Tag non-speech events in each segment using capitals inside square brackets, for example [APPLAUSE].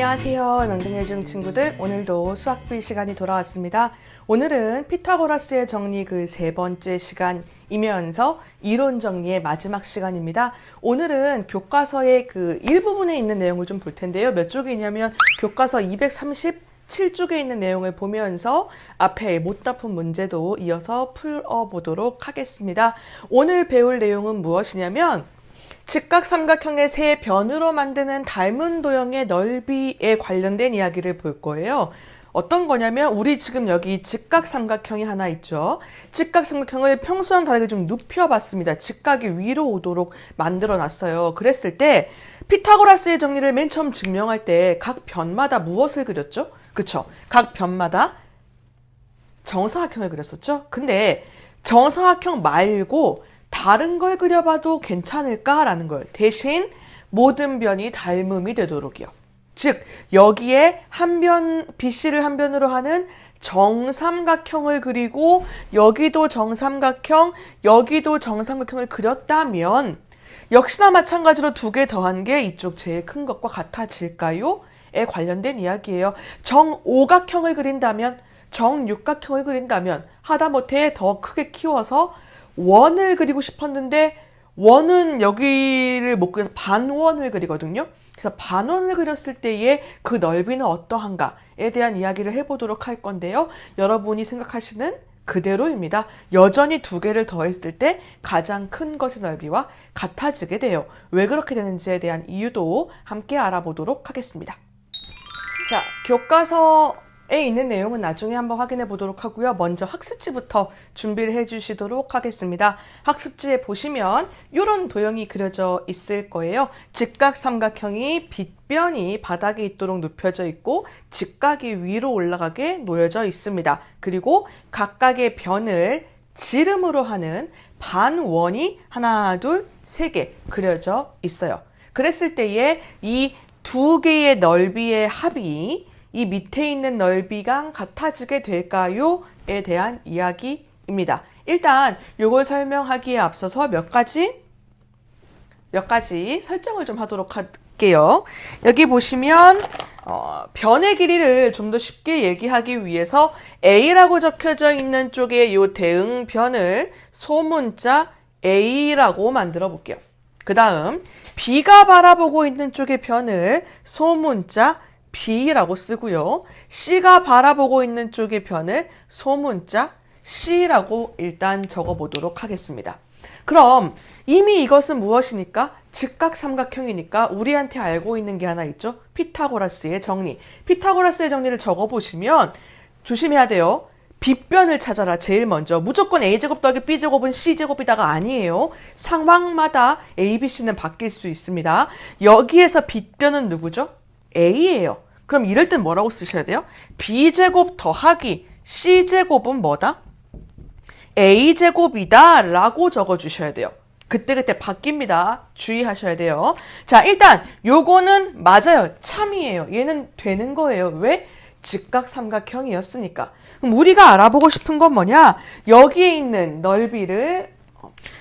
안녕하세요. 명등예중 친구들. 오늘도 수학비 시간이 돌아왔습니다. 오늘은 피타고라스의 정리 그 세 번째 시간이면서 이론 정리의 마지막 시간입니다. 오늘은 교과서의 그 일부분에 있는 내용을 좀 볼 텐데요. 몇 쪽에 있냐면 교과서 237쪽에 있는 내용을 보면서 앞에 못다 푼 문제도 이어서 풀어보도록 하겠습니다. 오늘 배울 내용은 무엇이냐면 직각 삼각형의 세 변으로 만드는 닮은 도형의 넓이에 관련된 이야기를 볼 거예요. 어떤 거냐면 우리 지금 여기 직각 삼각형이 하나 있죠. 직각 삼각형을 평소랑 다르게 좀 눕혀봤습니다. 직각이 위로 오도록 만들어 놨어요. 그랬을 때 피타고라스의 정리를 맨 처음 증명할 때 각 변마다 무엇을 그렸죠? 그쵸? 각 변마다 정사각형을 그렸었죠? 근데 정사각형 말고 다른 걸 그려봐도 괜찮을까라는 거예요. 대신 모든 변이 닮음이 되도록이요. 즉 여기에 한 변 BC를 한 변으로 하는 정삼각형을 그리고 여기도 정삼각형, 여기도 정삼각형을 그렸다면 역시나 마찬가지로 두 개 더한 게 이쪽 제일 큰 것과 같아질까요? 에 관련된 이야기예요. 정오각형을 그린다면, 정육각형을 그린다면 하다못해 더 크게 키워서 원을 그리고 싶었는데 원은 여기를 못 그려서 반원을 그리거든요. 그래서 반원을 그렸을 때의 그 넓이는 어떠한가에 대한 이야기를 해보도록 할 건데요. 여러분이 생각하시는 그대로입니다. 여전히 두 개를 더했을 때 가장 큰 것의 넓이와 같아지게 돼요. 왜 그렇게 되는지에 대한 이유도 함께 알아보도록 하겠습니다. 자, 교과서 에 있는 내용은 나중에 한번 확인해 보도록 하고요. 먼저 학습지부터 준비를 해 주시도록 하겠습니다. 학습지에 보시면 이런 도형이 그려져 있을 거예요. 직각 삼각형이 빗변이 바닥에 있도록 눕혀져 있고 직각이 위로 올라가게 놓여져 있습니다. 그리고 각각의 변을 지름으로 하는 반원이 하나, 둘, 세 개 그려져 있어요. 그랬을 때에 이 두 개의 넓이의 합이 이 밑에 있는 넓이랑 같아지게 될까요?에 대한 이야기입니다. 일단 이걸 설명하기에 앞서서 몇 가지 몇 가지 설정을 좀 하도록 할게요. 여기 보시면 어, 변의 길이를 좀 더 쉽게 얘기하기 위해서 A라고 적혀져 있는 쪽에 이 대응 변을 소문자 A라고 만들어 볼게요. 그 다음 B가 바라보고 있는 쪽의 변을 소문자 B라고 쓰고요. C가 바라보고 있는 쪽의 변을 소문자 C라고 일단 적어보도록 하겠습니다. 그럼 이미 이것은 무엇이니까? 직각 삼각형이니까 우리한테 알고 있는 게 하나 있죠? 피타고라스의 정리. 피타고라스의 정리를 적어보시면 조심해야 돼요. 빗변을 찾아라 제일 먼저 무조건 a제곱 더하기 b제곱은 c제곱이다가 아니에요 상황마다 a, b, c는 바뀔 수 있습니다 여기에서 빗변은 누구죠? a예요 그럼 이럴 땐 뭐라고 쓰셔야 돼요? b제곱 더하기 c제곱은 뭐다? a제곱이다 라고 적어주셔야 돼요 그때 그때 바뀝니다 주의하셔야 돼요 자 일단 요거는 맞아요 참이에요 얘는 되는 거예요 왜? 직각 삼각형이었으니까. 그럼 우리가 알아보고 싶은 건 뭐냐? 여기에 있는 넓이를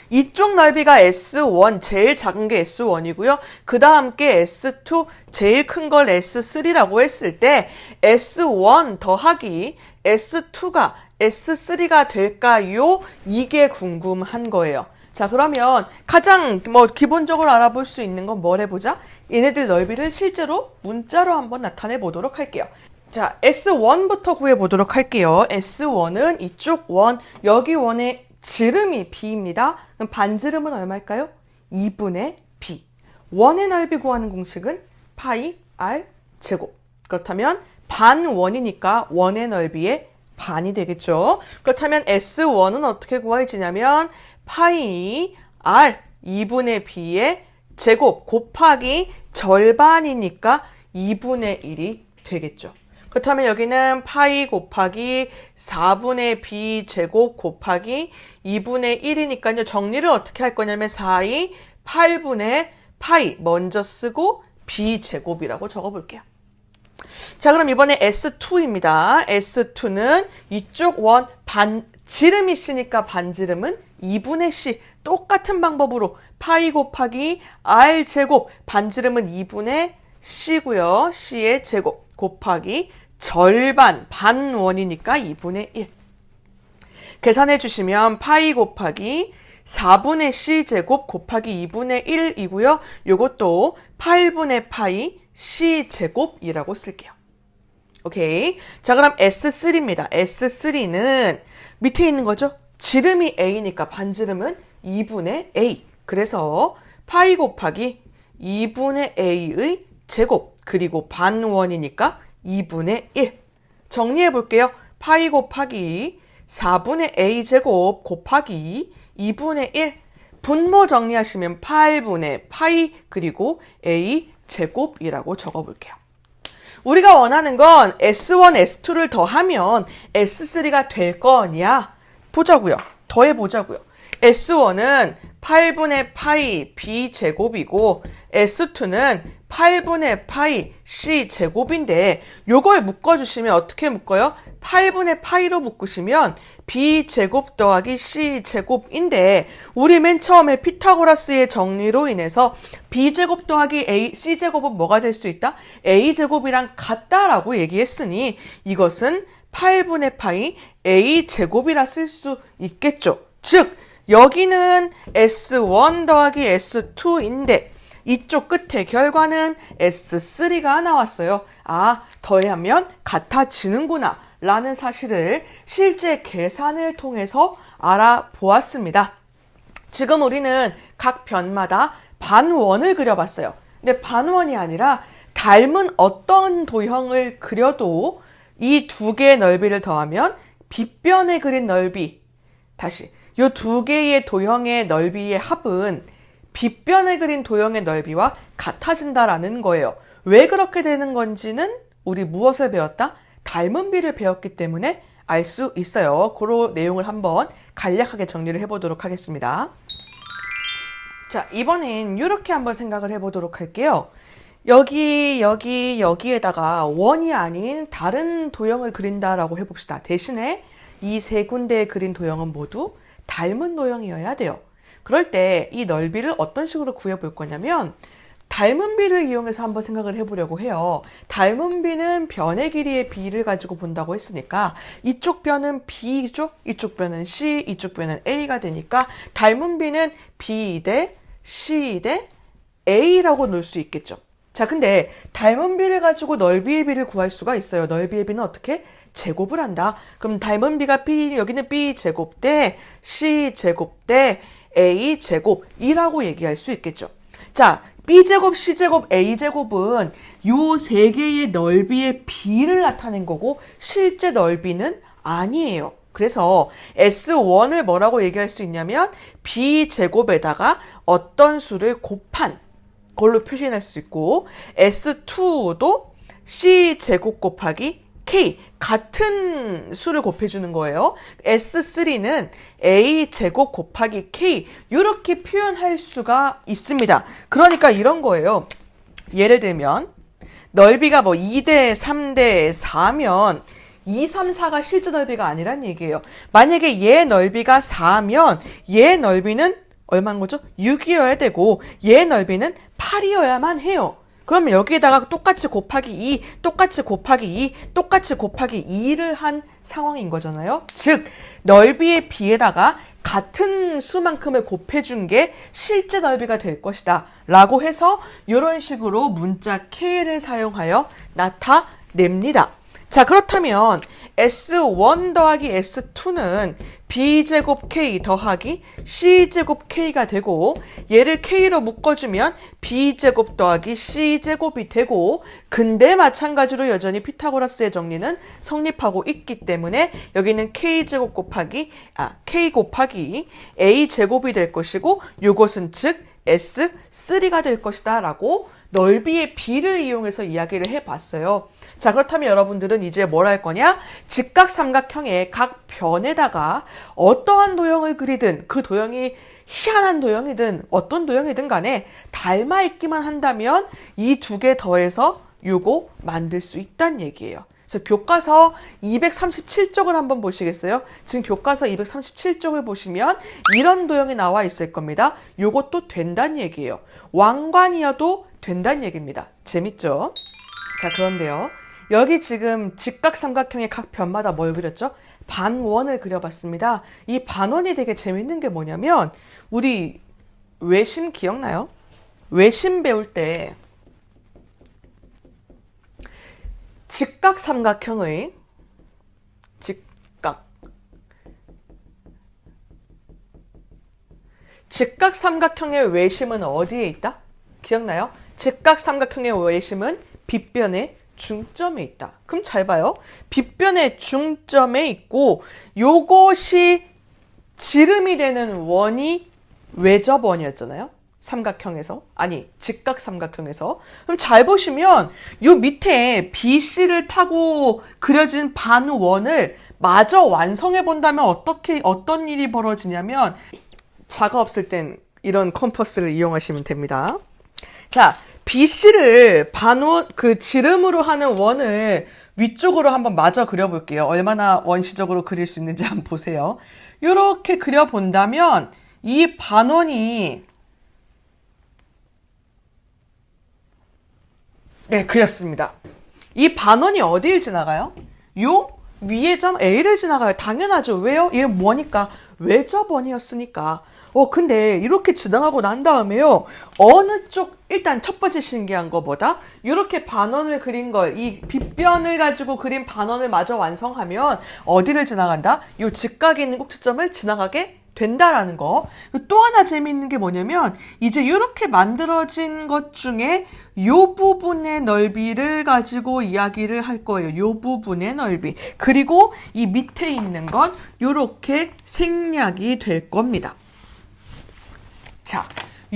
이쪽 넓이가 S1 제일 작은 게 S1이고요. 그 다음 게 S2 제일 큰 걸 S3라고 했을 때 S1 더하기 S2가 S3가 될까요? 이게 궁금한 거예요. 자 그러면 가장 뭐 기본적으로 알아볼 수 있는 건 뭘 해보자? 얘네들 넓이를 실제로 문자로 한번 나타내 보도록 할게요. 자, S1부터 구해 보도록 할게요. S1은 이쪽 원, 여기 원의 지름이 B입니다. 그럼 반지름은 얼마일까요? 2분의 B. 원의 넓이 구하는 공식은 파이 R 제곱. 그렇다면 반원이니까 원의 넓이의 반이 되겠죠. 그렇다면 S1은 어떻게 구해지냐면 파이 R 2분의 B의 제곱 곱하기 절반이니까 2분의 1이 되겠죠. 그렇다면 여기는 파이 곱하기 4분의 b 제곱 곱하기 2분의 1이니까요. 정리를 어떻게 할 거냐면 4이 8분의 파이 먼저 쓰고 b 제곱이라고 적어볼게요. 자 그럼 이번에 S2입니다. S2는 이쪽 원 반지름이 있으니까 반지름은 2분의 C 똑같은 방법으로 파이 곱하기 R 제곱 반지름은 2분의 C고요. C의 제곱 곱하기 절반 반 원이니까 2분의 1. 계산해 주시면 파이 곱하기 4분의 C 제곱 곱하기 2분의 1이고요. 요것도 8분의 파이 C 제곱이라고 쓸게요. 오케이. 자, 그럼 S3입니다. S3는 밑에 있는 거죠? 지름이 A니까 반지름은 2분의 A. 그래서 파이 곱하기 2분의 A의 제곱 그리고 반원이니까 2분의 1. 정리해 볼게요. 파이 곱하기 4분의 A 제곱 곱하기 2분의 1. 분모 정리하시면 8분의 파이 그리고 A 제곱이라고 적어 볼게요. 우리가 원하는 건 S1, S2를 더하면 S3가 될 거냐? 보자고요. 더해 보자고요. S1은 8분의 파이 B 제곱이고 S2는 8분의 파이 C 제곱인데 요걸 묶어주시면 어떻게 묶어요? 8분의 파이로 묶으시면 B 제곱 더하기 C 제곱인데 우리 맨 처음에 피타고라스의 정리로 인해서 B 제곱 더하기 A, C 제곱은 뭐가 될 수 있다? A 제곱이랑 같다라고 얘기했으니 이것은 8분의 파이 A 제곱이라 쓸 수 있겠죠. 즉 여기는 S1 더하기 S2인데 이쪽 끝에 결과는 S3가 나왔어요. 아, 더하면 같아지는구나. 라는 사실을 실제 계산을 통해서 알아보았습니다. 지금 우리는 각 변마다 반원을 그려봤어요. 근데 반원이 아니라 닮은 어떤 도형을 그려도 이 두 개의 넓이를 더하면 빗변에 그린 넓이 다시 이 두 개의 도형의 넓이의 합은 빗변에 그린 도형의 넓이와 같아진다라는 거예요. 왜 그렇게 되는 건지는 우리 무엇을 배웠다? 닮은 비를 배웠기 때문에 알 수 있어요. 그런 내용을 한번 간략하게 정리를 해보도록 하겠습니다. 자, 이번엔 이렇게 한번 생각을 해보도록 할게요. 여기, 여기, 여기에다가 원이 아닌 다른 도형을 그린다라고 해봅시다. 대신에 이 세 군데에 그린 도형은 모두 닮은 도형이어야 돼요. 그럴 때 이 넓이를 어떤 식으로 구해 볼 거냐면 닮은 비를 이용해서 한번 생각을 해보려고 해요. 닮은 비는 변의 길이의 비를 가지고 본다고 했으니까 이쪽 변은 B죠? 이쪽 변은 C, 이쪽 변은 A가 되니까 닮은 비는 B 대 C 대 A라고 놓을 수 있겠죠. 자, 근데 닮은 비를 가지고 넓이의 비를 구할 수가 있어요. 넓이의 비는 어떻게? 제곱을 한다. 그럼 닮은 비가 B, 여기는 B 제곱 대 C 제곱 대 A 제곱이라고 얘기할 수 있겠죠. 자, B제곱, C제곱, A제곱은 요 세 개의 넓이의 비를 나타낸 거고 실제 넓이는 아니에요. 그래서 S1을 뭐라고 얘기할 수 있냐면 B제곱에다가 어떤 수를 곱한 걸로 표시할 수 있고 S2도 C제곱 곱하기 K 같은 수를 곱해주는 거예요. S3는 A 제곱 곱하기 K 이렇게 표현할 수가 있습니다. 그러니까 이런 거예요. 예를 들면 넓이가 뭐 2대 3대 4면 2, 3, 4가 실제 넓이가 아니란 얘기예요. 만약에 얘 넓이가 4면 얘 넓이는 얼마인 거죠? 6이어야 되고 얘 넓이는 8이어야만 해요. 그러면 여기에다가 똑같이 곱하기 2, 똑같이 곱하기 2, 똑같이 곱하기 2를 한 상황인 거잖아요. 즉, 넓이의 비에다가 같은 수만큼을 곱해준 게 실제 넓이가 될 것이다. 라고 해서 이런 식으로 문자 K를 사용하여 나타냅니다. 자, 그렇다면 S1 더하기 S2는 B제곱 K 더하기 C제곱 K가 되고 얘를 K로 묶어주면 B제곱 더하기 C제곱이 되고 근데 마찬가지로 여전히 피타고라스의 정리는 성립하고 있기 때문에 여기는 K제곱 곱하기 아 K 곱하기 A제곱이 될 것이고 요것은 즉 S3가 될 것이다 라고 넓이의 비를 이용해서 이야기를 해봤어요. 자, 그렇다면 여러분들은 이제 뭘 할 거냐? 직각 삼각형의 각 변에다가 어떠한 도형을 그리든 그 도형이 희한한 도형이든 어떤 도형이든 간에 닮아 있기만 한다면 이 두 개 더해서 요거 만들 수 있다는 얘기예요. 그래서 교과서 237쪽을 한번 보시겠어요? 지금 교과서 237쪽을 보시면 이런 도형이 나와 있을 겁니다. 요것도 된다는 얘기예요. 왕관이어도 된다는 얘기입니다. 재밌죠? 자, 그런데요. 여기 지금 직각삼각형의 각 변마다 뭘 그렸죠? 반원을 그려봤습니다. 이 반원이 되게 재밌는 게 뭐냐면 우리 외심 기억나요? 외심 배울 때 직각삼각형의 직각 직각삼각형의 외심은 어디에 있다? 기억나요? 직각삼각형의 외심은 빗변의 중점에 있다. 그럼 잘 봐요. 빗변의 중점에 있고 요것이 지름이 되는 원이 외접 원이었잖아요. 삼각형에서 아니 직각 삼각형에서 그럼 잘 보시면 요 밑에 BC를 타고 그려진 반원을 마저 완성해 본다면 어떻게 어떤 일이 벌어지냐면 자가 없을 땐 이런 컴퍼스를 이용하시면 됩니다. 자, BC를 반원 그 지름으로 하는 원을 위쪽으로 한번 마저 그려볼게요. 얼마나 원시적으로 그릴 수 있는지 한번 보세요. 이렇게 그려본다면 이 반원이 네, 그렸습니다. 이 반원이 어디를 지나가요? 요 위의 점 A를 지나가요. 당연하죠. 왜요? 얘 뭐니까? 외접원이었으니까. 어, 근데 이렇게 지나가고 난 다음에요. 어느 쪽, 일단 첫 번째 신기한 거보다 이렇게 반원을 그린 걸, 이 빗변을 가지고 그린 반원을 마저 완성하면 어디를 지나간다? 요 직각에 있는 꼭지점을 지나가게 된다라는 거. 또 하나 재미있는 게 뭐냐면 이제 이렇게 만들어진 것 중에 요 부분의 넓이를 가지고 이야기를 할 거예요. 요 부분의 넓이. 그리고 이 밑에 있는 건 요렇게 생략이 될 겁니다. 자,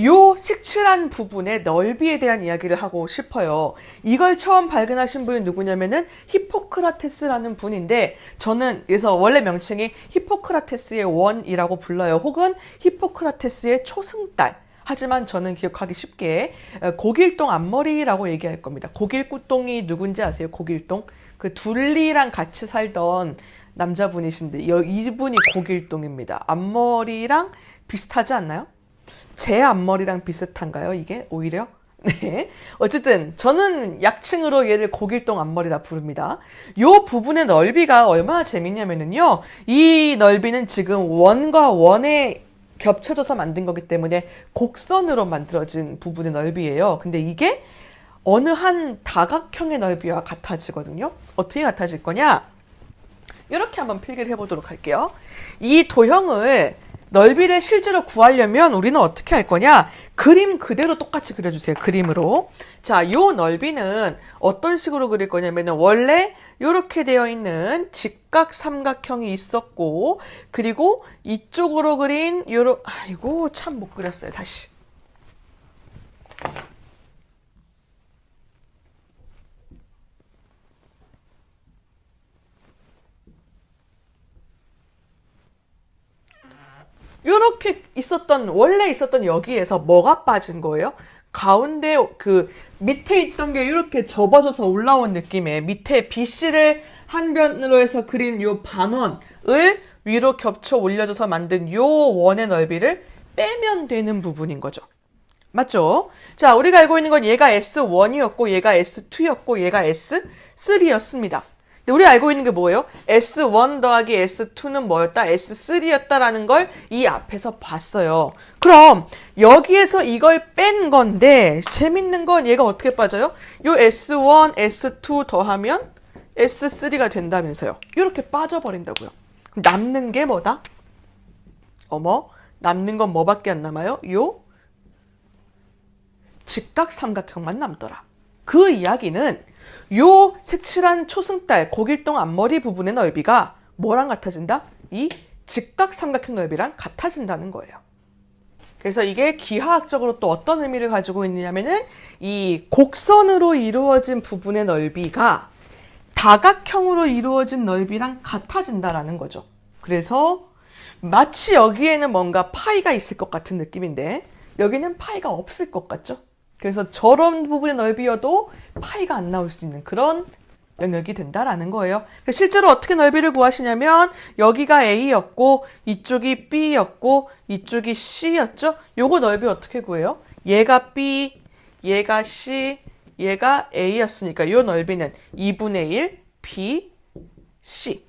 요 색칠한 부분의 넓이에 대한 이야기를 하고 싶어요. 이걸 처음 발견하신 분이 누구냐면은 히포크라테스라는 분인데 저는 그래서 원래 명칭이 히포크라테스의 원이라고 불러요. 혹은 히포크라테스의 초승달. 하지만 저는 기억하기 쉽게 어, 고길동 앞머리라고 얘기할 겁니다. 고길동이 누군지 아세요? 고길동? 그 둘리랑 같이 살던 남자분이신데 여- 이분이 고길동입니다. 앞머리랑 비슷하지 않나요? 제 앞머리랑 비슷한가요? 이게 오히려? [LAUGHS] 네. 어쨌든 저는 약칭으로 얘를 고길동 앞머리라 부릅니다. 요 부분의 넓이가 얼마나 재밌냐면요. 이 넓이는 지금 원과 원에 겹쳐져서 만든 거기 때문에 곡선으로 만들어진 부분의 넓이에요. 근데 이게 어느 한 다각형의 넓이와 같아지거든요. 어떻게 같아질 거냐? 이렇게 한번 필기를 해보도록 할게요. 이 도형을 넓이를 실제로 구하려면 우리는 어떻게 할 거냐? 그림 그대로 똑같이 그려주세요. 그림으로. 자, 요 넓이는 어떤 식으로 그릴 거냐면은 원래 이렇게 되어 있는 직각 삼각형이 있었고, 그리고 이쪽으로 그린 요런, 아이고, 참 못 그렸어요. 다시. 이렇게 있었던 원래 있었던 여기에서 뭐가 빠진 거예요? 가운데 그 밑에 있던 게 이렇게 접어져서 올라온 느낌의 밑에 BC를 한 변으로 해서 그린 요 반원을 위로 겹쳐 올려줘서 만든 요 원의 넓이를 빼면 되는 부분인 거죠. 맞죠? 자, 우리가 알고 있는 건 얘가 S1이었고, 얘가 S2였고, 얘가 S3였습니다. 근데 우리 알고 있는 게 뭐예요? S1 더하기 S2는 뭐였다? S3였다라는 걸 이 앞에서 봤어요. 그럼 여기에서 이걸 뺀 건데 재밌는 건 얘가 어떻게 빠져요? 요 S1, S2 더하면 S3가 된다면서요. 이렇게 빠져버린다고요. 남는 게 뭐다? 어머, 남는 건 뭐밖에 안 남아요? 요 직각 삼각형만 남더라. 그 이야기는 요 색칠한 초승달 고길동 앞머리 부분의 넓이가 뭐랑 같아진다? 이 직각 삼각형 넓이랑 같아진다는 거예요. 그래서 이게 기하학적으로 또 어떤 의미를 가지고 있느냐면은 이 곡선으로 이루어진 부분의 넓이가 다각형으로 이루어진 넓이랑 같아진다라는 거죠. 그래서 마치 여기에는 뭔가 파이가 있을 것 같은 느낌인데 여기는 파이가 없을 것 같죠? 그래서 저런 부분의 넓이여도 파이가 안 나올 수 있는 그런 영역이 된다라는 거예요. 그러니까 실제로 어떻게 넓이를 구하시냐면 여기가 A였고 이쪽이 B였고 이쪽이 C였죠. 요거 넓이 어떻게 구해요? 얘가 B, 얘가 C, 얘가 A였으니까 요 넓이는 2분의 1 B, C.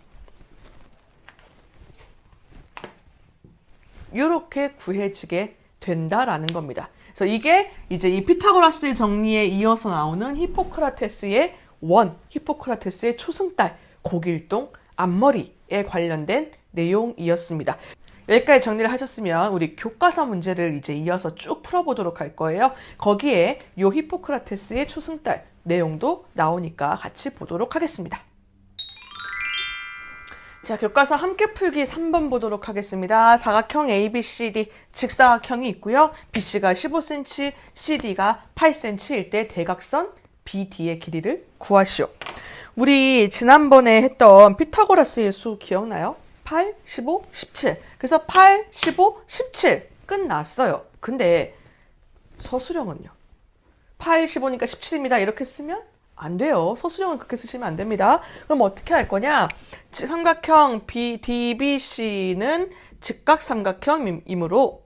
이렇게 구해지게 된다라는 겁니다. 그래서 이게 이제 이 피타고라스의 정리에 이어서 나오는 히포크라테스의 원, 히포크라테스의 초승달, 고길동, 앞머리에 관련된 내용이었습니다. 여기까지 정리를 하셨으면 우리 교과서 문제를 이제 이어서 쭉 풀어보도록 할 거예요. 거기에 요 히포크라테스의 초승달 내용도 나오니까 같이 보도록 하겠습니다. 자, 교과서 함께 풀기 3번 보도록 하겠습니다. 사각형 ABCD 직사각형이 있고요. BC가 15cm, CD가 8cm일 때 대각선 BD의 길이를 구하시오. 우리 지난번에 했던 피타고라스의 수 기억나요? 8, 15, 17. 그래서 8, 15, 17 끝났어요. 근데 서술형은요? 8, 15니까 17입니다. 이렇게 쓰면 안 돼요. 서술형은 그렇게 쓰시면 안 됩니다. 그럼 어떻게 할 거냐? 지- 삼각형 B, DBC는 직각 삼각형이므로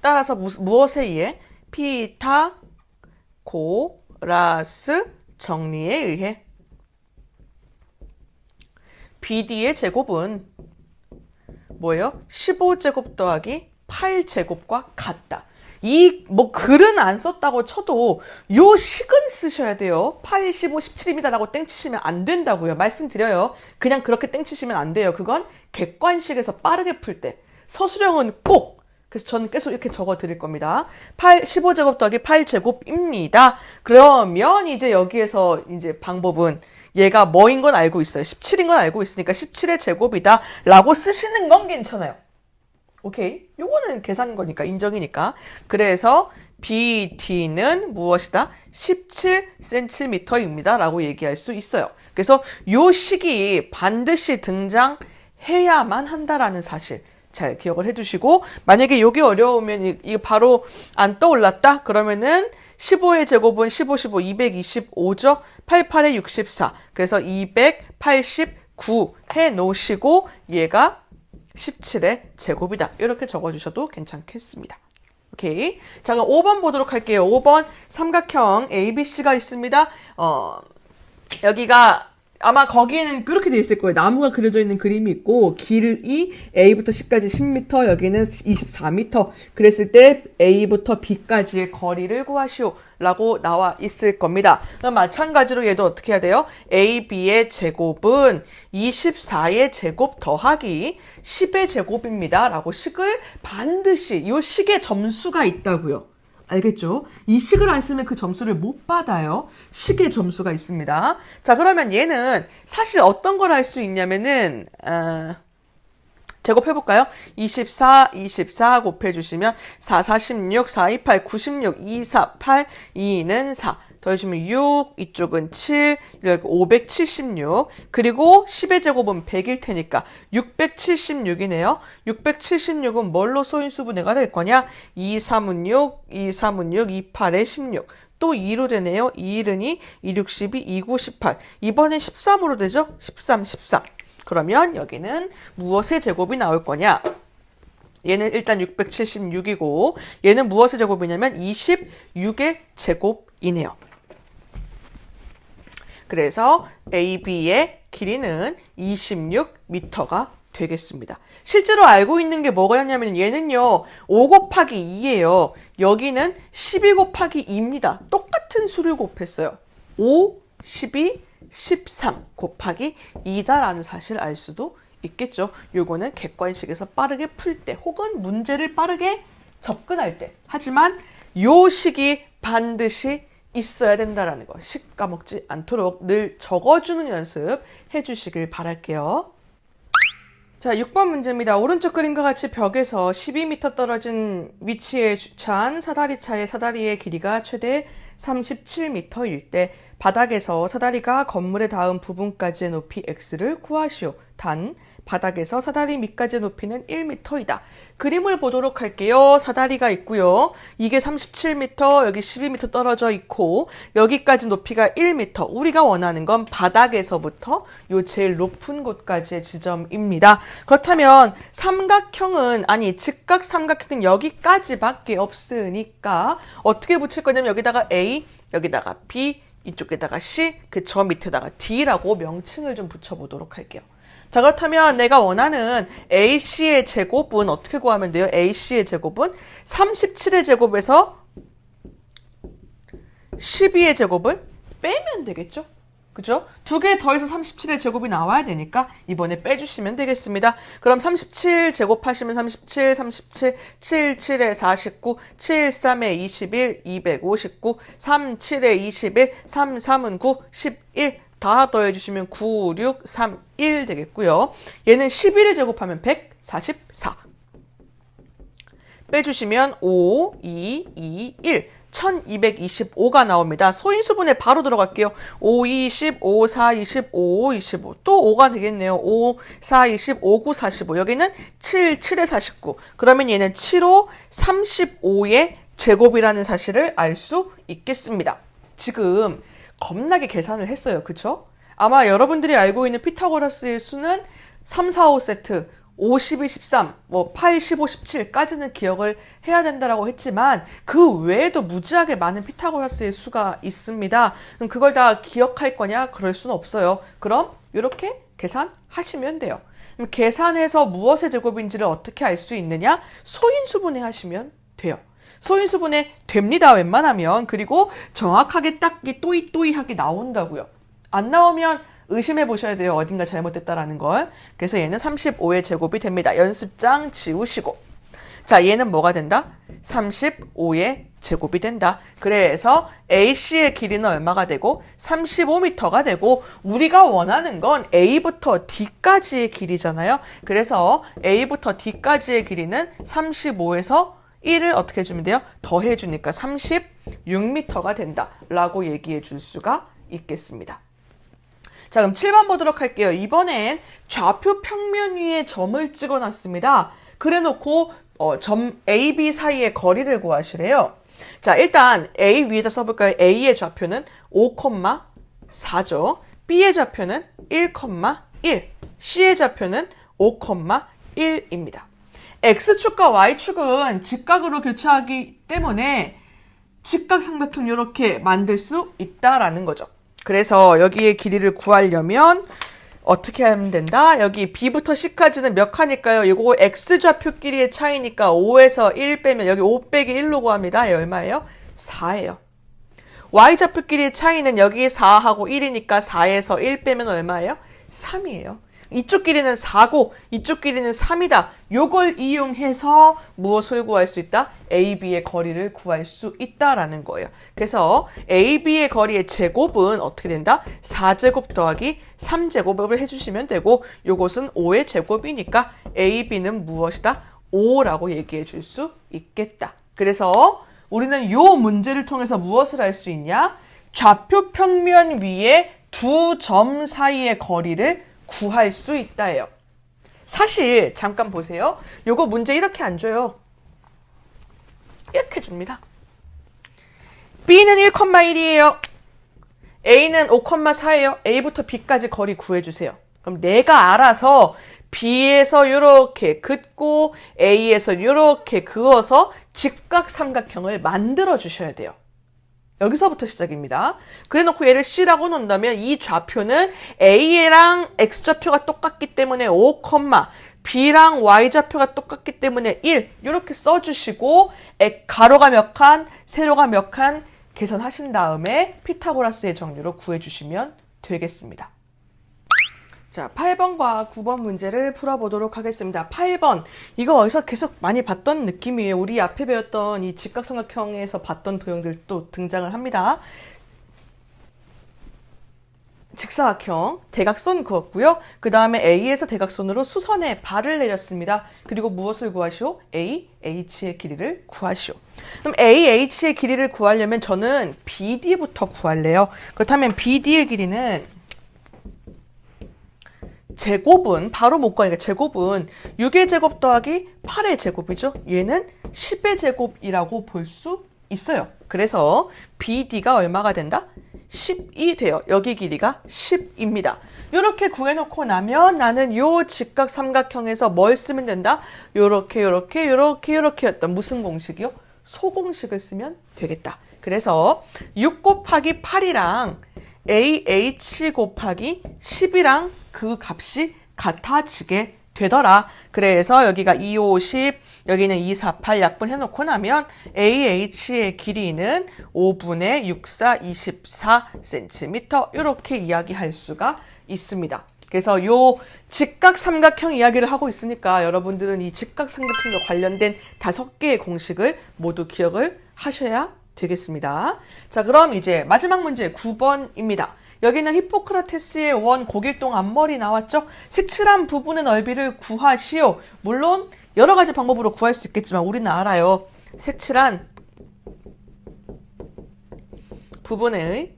따라서 무, 무엇에 의해 피타고라스 정리에 의해 BD의 제곱은 뭐예요? 15제곱 더하기 8제곱과 같다. 이 뭐 글은 안 썼다고 쳐도 요 식은 쓰셔야 돼요. 8, 15, 17입니다 라고 땡치시면 안 된다고요. 말씀드려요. 그냥 그렇게 땡치시면 안 돼요. 그건 객관식에서 빠르게 풀 때. 서술형은 꼭 그래서 저는 계속 이렇게 적어 드릴 겁니다. 8, 15제곱 더하기 8제곱입니다. 그러면 이제 여기에서 이제 방법은 얘가 뭐인 건 알고 있어요. 17인 건 알고 있으니까 17의 제곱이다 라고 쓰시는 건 괜찮아요. 오케이. 요거는 계산 거니까, 인정이니까. 그래서 BD는 무엇이다? 17cm입니다. 라고 얘기할 수 있어요. 그래서 요 식이 반드시 등장해야만 한다라는 사실. 잘 기억을 해두시고, 만약에 요게 어려우면 이- 바로 안 떠올랐다? 그러면은 15의 제곱은 15, 15, 225죠? 88에 64. 그래서 289 해 놓으시고, 얘가 17의 제곱이다. 이렇게 적어주셔도 괜찮겠습니다. 오케이. 자, 그럼 5번 보도록 할게요. 5번 삼각형 ABC가 있습니다. 어, 여기가 아마 거기에는 그렇게 돼 있을 거예요. 나무가 그려져 있는 그림이 있고 길이 A부터 C까지 10m, 여기는 24m. 그랬을 때 A부터 B까지의 거리를 구하시오. 라고 나와 있을 겁니다. 마찬가지로 얘도 어떻게 해야 돼요? AB의 제곱은 24의 제곱 더하기 10의 제곱입니다. 라고 식을 반드시 이 식의 점수가 있다고요. 알겠죠? 이 식을 안 쓰면 그 점수를 못 받아요. 식의 점수가 있습니다. 자, 그러면 얘는 사실 어떤 걸 할 수 있냐면은, 어, 제곱해볼까요? 24, 24 곱해주시면 4, 46, 4, 2, 8, 96, 2, 4, 8, 2는 4. 더해주면 6, 이쪽은 7, 이렇게 576. 그리고 10의 제곱은 100일 테니까 676이네요. 676은 뭘로 소인수분해가 될 거냐? 2, 3은 6, 2, 3은 6, 2, 8에 16. 또 2로 되네요. 2, 1은 2, 2, 6, 12, 2, 9, 18. 이번엔 13으로 되죠? 13, 13. 그러면 여기는 무엇의 제곱이 나올 거냐? 얘는 일단 676이고 얘는 무엇의 제곱이냐면 26의 제곱이네요. 그래서 AB의 길이는 26m가 되겠습니다. 실제로 알고 있는 게 뭐가냐면 얘는요 5 곱하기 2예요. 여기는 12 곱하기 2입니다. 똑같은 수를 곱했어요. 5, 12, 13 곱하기 2다라는 사실을 알 수도 있겠죠. 요거는 객관식에서 빠르게 풀 때 혹은 문제를 빠르게 접근할 때 하지만 요 식이 반드시 있어야 된다라는 거. 식 까먹지 않도록 늘 적어주는 연습 해주시길 바랄게요. 자, 6번 문제입니다. 오른쪽 그림과 같이 벽에서 12m 떨어진 위치에 주차한 사다리차의 사다리의 길이가 최대 37m일 때 바닥에서 사다리가 건물에 닿은 부분까지의 높이 x를 구하시오. 단 바닥에서 사다리 밑까지 높이는 1m이다. 그림을 보도록 할게요. 사다리가 있고요. 이게 37m, 여기 12m 떨어져 있고 여기까지 높이가 1m. 우리가 원하는 건 바닥에서부터 요 제일 높은 곳까지의 지점입니다. 그렇다면 삼각형은 아니 직각 삼각형은 여기까지밖에 없으니까 어떻게 붙일 거냐면 여기다가 A, 여기다가 B, 이쪽에다가 C, 그 저 밑에다가 D라고 명칭을 좀 붙여보도록 할게요. 자, 그렇다면 내가 원하는 AC의 제곱은 어떻게 구하면 돼요? AC의 제곱은 37의 제곱에서 12의 제곱을 빼면 되겠죠? 그죠? 두 개 더해서 37의 제곱이 나와야 되니까 이번에 빼주시면 되겠습니다. 그럼 37 제곱하시면 37, 37, 7, 7에 49, 7, 3에 21, 259, 3, 7에 21, 3, 3은 9, 11, 다 더해주시면 9, 6, 3, 1 되겠고요. 얘는 11을 제곱하면 144. 빼주시면 5, 2, 2, 1. 1225가 나옵니다. 소인수분에 바로 들어갈게요. 5, 20, 5, 4, 20, 5, 25. 또 5가 되겠네요. 5, 4, 20, 5, 9, 45. 여기는 7, 7에 49. 그러면 얘는 7, 5, 35의 제곱이라는 사실을 알 수 있겠습니다. 지금 겁나게 계산을 했어요. 그쵸? 아마 여러분들이 알고 있는 피타고라스의 수는 3, 4, 5 세트, 5, 12, 13, 뭐 8, 15, 17까지는 기억을 해야 된다라고 했지만 그 외에도 무지하게 많은 피타고라스의 수가 있습니다. 그럼 그걸 다 기억할 거냐? 그럴 수는 없어요. 그럼 이렇게 계산하시면 돼요. 그럼 계산해서 무엇의 제곱인지를 어떻게 알 수 있느냐? 소인수분해 하시면 돼요. 소인수분해 됩니다. 웬만하면. 그리고 정확하게 딱 또이또이하게 나온다고요. 안 나오면 의심해 보셔야 돼요. 어딘가 잘못됐다라는 걸. 그래서 얘는 35의 제곱이 됩니다. 연습장 지우시고. 자, 얘는 뭐가 된다? 35의 제곱이 된다. 그래서 AC의 길이는 얼마가 되고 35m가 되고 우리가 원하는 건 A부터 D까지의 길이잖아요. 그래서 A부터 D까지의 길이는 35에서 1을 어떻게 해주면 돼요? 더해주니까 36m가 된다. 라고 얘기해 줄 수가 있겠습니다. 자, 그럼 7번 보도록 할게요. 이번엔 좌표 평면 위에 점을 찍어 놨습니다. 그래 놓고 어, 점 A, B 사이의 거리를 구하시래요. 자, 일단 A 위에다 써볼까요? A의 좌표는 5,4죠. B의 좌표는 1,1. C의 좌표는 5,1입니다. X축과 Y축은 직각으로 교차하기 때문에 직각삼각형 이렇게 만들 수 있다라는 거죠. 그래서 여기의 길이를 구하려면 어떻게 하면 된다? 여기 B부터 C까지는 몇 칸일까요? 이거 X좌표 길이의 차이니까 5에서 1 빼면 여기 5 빼기 1로 구합니다. 얼마예요? 4예요. Y좌표 길이의 차이는 여기 4하고 1이니까 4에서 1 빼면 얼마예요? 3이에요. 이쪽 길이는 4고 이쪽 길이는 3이다. 요걸 이용해서 무엇을 구할 수 있다? AB의 거리를 구할 수 있다라는 거예요. 그래서 AB의 거리의 제곱은 어떻게 된다? 4제곱 더하기 3제곱을 해주시면 되고 요것은 5의 제곱이니까 AB는 무엇이다? 5라고 얘기해 줄 수 있겠다. 그래서 우리는 요 문제를 통해서 무엇을 알 수 있냐? 좌표 평면 위에 두 점 사이의 거리를 구할 수 있다예요. 사실 잠깐 보세요. 요거 문제 이렇게 안 줘요. 이렇게 줍니다. B는 1,1이에요. A는 5,4예요. A부터 B까지 거리 구해주세요. 그럼 내가 알아서 B에서 이렇게 긋고 A에서 이렇게 그어서 직각삼각형을 만들어 주셔야 돼요. 여기서부터 시작입니다. 그래 놓고 얘를 C라고 놓는다면 이 좌표는 A랑 X좌표가 똑같기 때문에 5, B랑 Y좌표가 똑같기 때문에 1 이렇게 써주시고 가로가 몇 칸, 세로가 몇 칸 계산하신 다음에 피타고라스의 정리로 구해주시면 되겠습니다. 자, 8번과 9번 문제를 풀어보도록 하겠습니다. 8번. 이거 어디서 계속 많이 봤던 느낌이에요. 우리 앞에 배웠던 이 직각삼각형에서 봤던 도형들 또 등장을 합니다. 직사각형, 대각선 그었고요. 그 다음에 A에서 대각선으로 수선에 발을 내렸습니다. 그리고 무엇을 구하시오? A, H의 길이를 구하시오. 그럼 A, H의 길이를 구하려면 저는 BD부터 구할래요. 그렇다면 BD의 길이는 제곱은 바로 못 가니까 제곱은 6의 제곱 더하기 8의 제곱이죠. 얘는 10의 제곱이라고 볼 수 있어요. 그래서 BD가 얼마가 된다? 10이 돼요. 여기 길이가 10입니다. 이렇게 구해놓고 나면 나는 요 직각 삼각형에서 뭘 쓰면 된다? 요렇게 요렇게 요렇게 요렇게였던 무슨 공식이요? 소공식을 쓰면 되겠다. 그래서 6 곱하기 8이랑 AH 곱하기 10이랑 그 값이 같아지게 되더라. 그래서 여기가 2, 5, 10, 여기는 2, 4, 8 약분 해놓고 나면 AH의 길이는 5분의 6, 4, 24cm 이렇게 이야기할 수가 있습니다. 그래서 요 직각 삼각형 이야기를 하고 있으니까 여러분들은 이 직각 삼각형과 관련된 다섯 개의 공식을 모두 기억을 하셔야 되겠습니다. 자, 그럼 이제 마지막 문제 9번입니다. 여기는 히포크라테스의 원 고길동 앞머리 나왔죠? 색칠한 부분의 넓이를 구하시오. 물론 여러 가지 방법으로 구할 수 있겠지만 우리는 알아요. 색칠한 부분의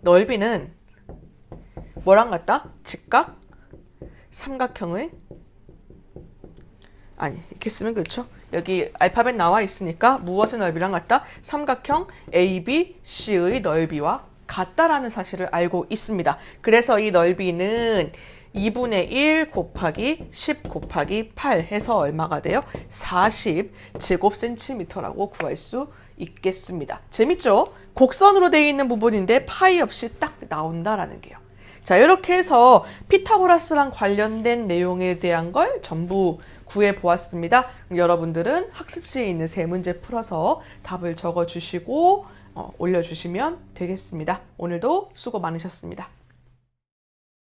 넓이는 뭐랑 같다? 직각 삼각형의 아니 이렇게 쓰면 그렇죠. 여기 알파벳 나와 있으니까 무엇의 넓이랑 같다? 삼각형 ABC의 넓이와 같다라는 사실을 알고 있습니다. 그래서 이 넓이는 2분의 1 곱하기 10 곱하기 8 해서 얼마가 돼요? 40 제곱센티미터라고 구할 수 있겠습니다. 재밌죠? 곡선으로 되어 있는 부분인데 파이 없이 딱 나온다라는 게요. 자, 이렇게 해서 피타고라스랑 관련된 내용에 대한 걸 전부 구해 보았습니다. 여러분들은 학습지에 있는 세 문제 풀어서 답을 적어 주시고 어, 올려주시면 되겠습니다. 오늘도 수고 많으셨습니다.